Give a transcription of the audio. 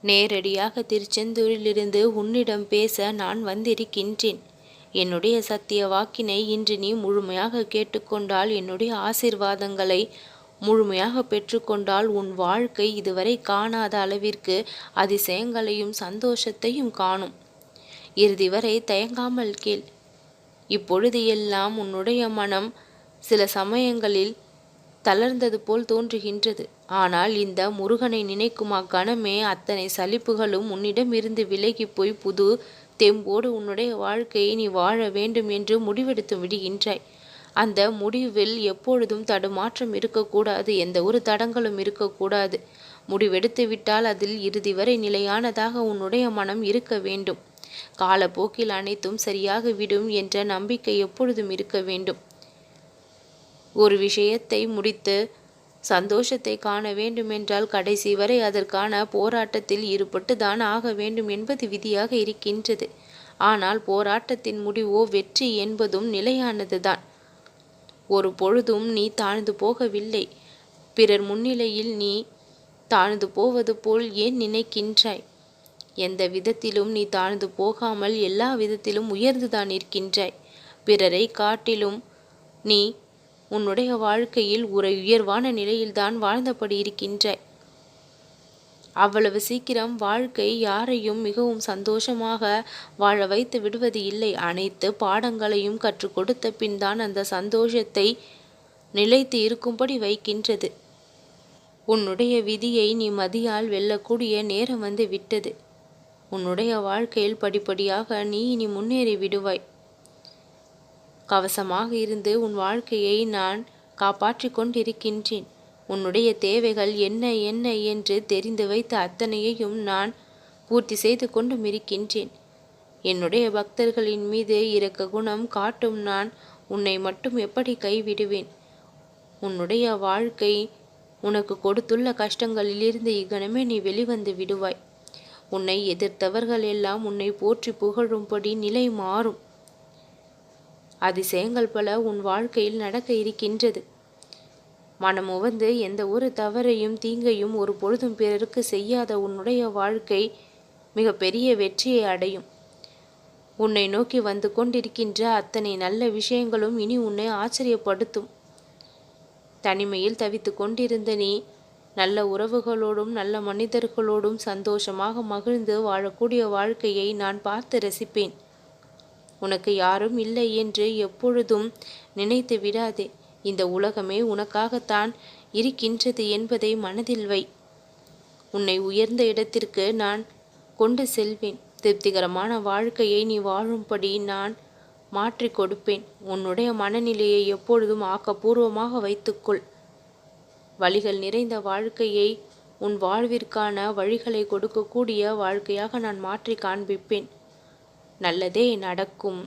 நேரடியாக திருச்செந்தூரிலிருந்து உன்னிடம் பேச நான் வந்திருக்கின்றேன். என்னுடைய சத்திய வாக்கினை இன்று நீ முழுமையாக கேட்டுக்கொண்டால் என்னுடைய ஆசிர்வாதங்களை முழுமையாக பெற்றுக்கொண்டால் உன் வாழ்க்கை இதுவரை காணாத அளவிற்கு அதிசயங்களையும் சந்தோஷத்தையும் காணும். இறுதி வரை தயங்காமல் கேள். இப்பொழுது எல்லாம் உன்னுடைய மனம் சில சமயங்களில் தளர்ந்தது போல் தோன்றுகின்றது. ஆனால் இந்த முருகனை நினைக்கும் அக்கணமே அத்தனை சலிப்புகளும் உன்னிடமிருந்து விலகி போய் புது தெம்போடு உன்னுடைய வாழ்க்கையை நீ வாழ வேண்டும் என்று முடிவெடுத்து விடுகின்றாய். அந்த முடிவில் எப்பொழுதும் தடுமாற்றம் இருக்கக்கூடாது எந்த ஒரு தடங்களும் இருக்கக்கூடாது. முடிவெடுத்து விட்டால் அதில் இறுதி வரை நிலையானதாக உன்னுடைய மனம் இருக்க வேண்டும். காலப்போக்கில் அனைத்தும் சரியாக விடும் என்ற நம்பிக்கை எப்பொழுதும் இருக்க வேண்டும். ஒரு விஷயத்தை முடித்து சந்தோஷத்தை காண வேண்டுமென்றால் கடைசி வரை அதற்கான போராட்டத்தில் ஈடுபட்டு தான் ஆக வேண்டும் என்பது விதியாக இருக்கின்றது. ஆனால் போராட்டத்தின் முடிவோ வெற்றி என்பதும் நிலையானதுதான். ஒரு பொழுதும் நீ தாழ்ந்து போகவில்லை. பிறர் முன்னிலையில் நீ தாழ்ந்து போவது போல் ஏன் நினைக்கின்றாய்? எந்த விதத்திலும் நீ தாழ்ந்து போகாமல் எல்லா விதத்திலும் உயர்ந்துதான் இருக்கின்றாய் பிறரை காட்டிலும் நீ உன்னுடைய வாழ்க்கையில் ஒரு உயர்வான நிலையில்தான் வாழ்ந்தபடி இருக்கின்றாய். அவ்வளவு சீக்கிரம் வாழ்க்கை யாரையும் மிகவும் சந்தோஷமாக வாழ வைத்து விடுவது இல்லை. அனைத்து பாடங்களையும் கற்றுக் கொடுத்த பின் தான் அந்த சந்தோஷத்தை நிலைத்து இருக்கும்படி வைக்கின்றது. உன்னுடைய விதியை நீ மதியால் வெல்லக்கூடிய நேரம் வந்து விட்டது. உன்னுடைய வாழ்க்கையில் படிப்படியாக நீ இனி முன்னேறி விடுவாய். கவசமாக இருந்து உன் வாழ்க்கையை நான் காப்பாற்றிக் கொண்டிருக்கின்றேன். உன்னுடைய தேவைகள் என்ன என்ன என்று தெரிந்து வைத்த அத்தனையையும் நான் பூர்த்தி செய்து கொண்டும் இருக்கின்றேன். என்னுடைய பக்தர்களின் மீது இரக்க குணம் காட்டும் நான் உன்னை மட்டும் எப்படி கைவிடுவேன்? உன்னுடைய வாழ்க்கை உனக்கு கொடுத்துள்ள கஷ்டங்களிலிருந்து இக்கணமே நீ வெளிவந்து விடுவாய். உன்னை எதிர்த்தவர்கள் எல்லாம் உன்னை போற்றி புகழும்படி நிலை மாறும். அதிசயங்கள் பல உன் வாழ்க்கையில் நடக்க இருக்கின்றது. மனம் உவந்து எந்த ஒரு தவறையும் தீங்கையும் ஒரு பொழுதும் பிறருக்கு செய்யாத உன்னுடைய வாழ்க்கை மிக பெரிய வெற்றியை அடையும். உன்னை நோக்கி வந்து கொண்டிருக்கின்ற அத்தனை நல்ல விஷயங்களும் இனி உன்னை ஆச்சரியப்படுத்தும். தனிமையில் தவித்து கொண்டிருந்த நீ நல்ல உறவுகளோடும் நல்ல மனிதர்களோடும் சந்தோஷமாக மகிழ்ந்து வாழக்கூடிய வாழ்க்கையை நான் பார்த்து ரசிப்பேன். உனக்கு யாரும் இல்லை என்று எப்பொழுதும் நினைத்து விடாதே. இந்த உலகமே உனக்காகத்தான் இருக்கின்றது என்பதை மனதில் வை. உன்னை உயர்ந்த இடத்திற்கு நான் கொண்டு செல்வேன். திருப்திகரமான வாழ்க்கையை நீ வாழும்படி நான் மாற்றி கொடுப்பேன். உன்னுடைய மனநிலையை எப்பொழுதும் ஆக்கப்பூர்வமாக வைத்துக்கொள். வழிகள் நிறைந்த வாழ்க்கையை உன் வாழ்விற்கான வழிகளை கொடுக்கக்கூடிய வாழ்க்கையாக நான் மாற்றி காண்பிப்பேன். நல்லதே நடக்கும்.